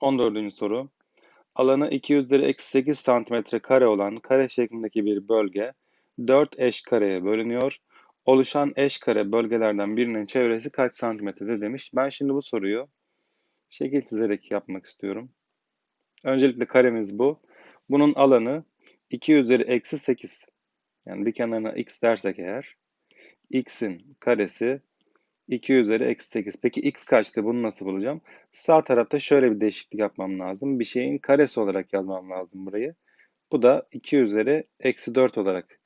14. soru. Alanı 2 üzeri eksi 8 santimetre kare olan kare şeklindeki bir bölge 4 eş kareye bölünüyor. Oluşan eş kare bölgelerden birinin çevresi kaç santimetredir demiş. Ben şimdi bu soruyu şekil çizerek yapmak istiyorum. Öncelikle karemiz bu. Bunun alanı 2 üzeri eksi 8. Yani bir kenarına x dersek eğer x'in karesi 2 üzeri eksi 8. Peki x kaçtı? Bunu nasıl bulacağım? Sağ tarafta şöyle bir değişiklik yapmam lazım. Bir şeyin karesi olarak yazmam lazım burayı. Bu da 2 üzeri eksi 4 olarak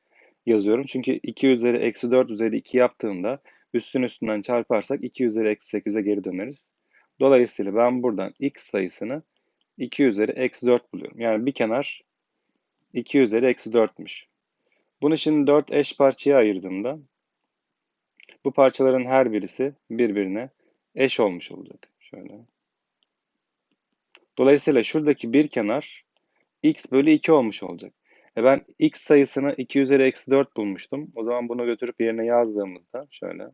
yazıyorum. Çünkü 2 üzeri eksi 4 üzeri 2 yaptığımda üstün üstünden çarparsak 2 üzeri eksi 8'e geri döneriz. Dolayısıyla ben buradan x sayısını 2 üzeri eksi 4 buluyorum. Yani bir kenar 2 üzeri eksi 4'müş. Bunu şimdi 4 eş parçaya ayırdığımda bu parçaların her birisi birbirine eş olmuş olacak. Şöyle. Dolayısıyla şuradaki bir kenar x bölü 2 olmuş olacak. E ben x sayısını 2 üzeri eksi 4 bulmuştum. O zaman bunu götürüp yerine yazdığımızda şöyle.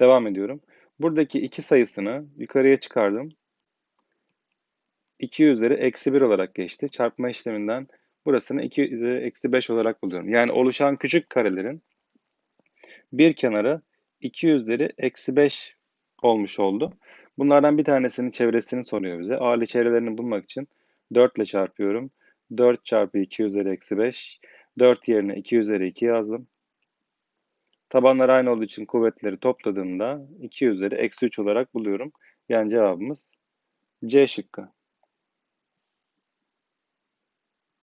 Devam ediyorum. Buradaki 2 sayısını yukarıya çıkardım. 2 üzeri eksi 1 olarak geçti. Çarpma işleminden burasını 2 üzeri eksi 5 olarak buluyorum. Yani oluşan küçük karelerin bir kenarı 2 üzeri eksi 5 olmuş oldu. Bunlardan bir tanesinin çevresini soruyor bize. Ağırlı çevrelerini bulmak için 4 ile çarpıyorum. 4 çarpı 2 üzeri eksi 5. 4 yerine 2 üzeri 2 yazdım. Tabanlar aynı olduğu için kuvvetleri topladığımda 2 üzeri eksi 3 olarak buluyorum. Yani cevabımız C şıkkı.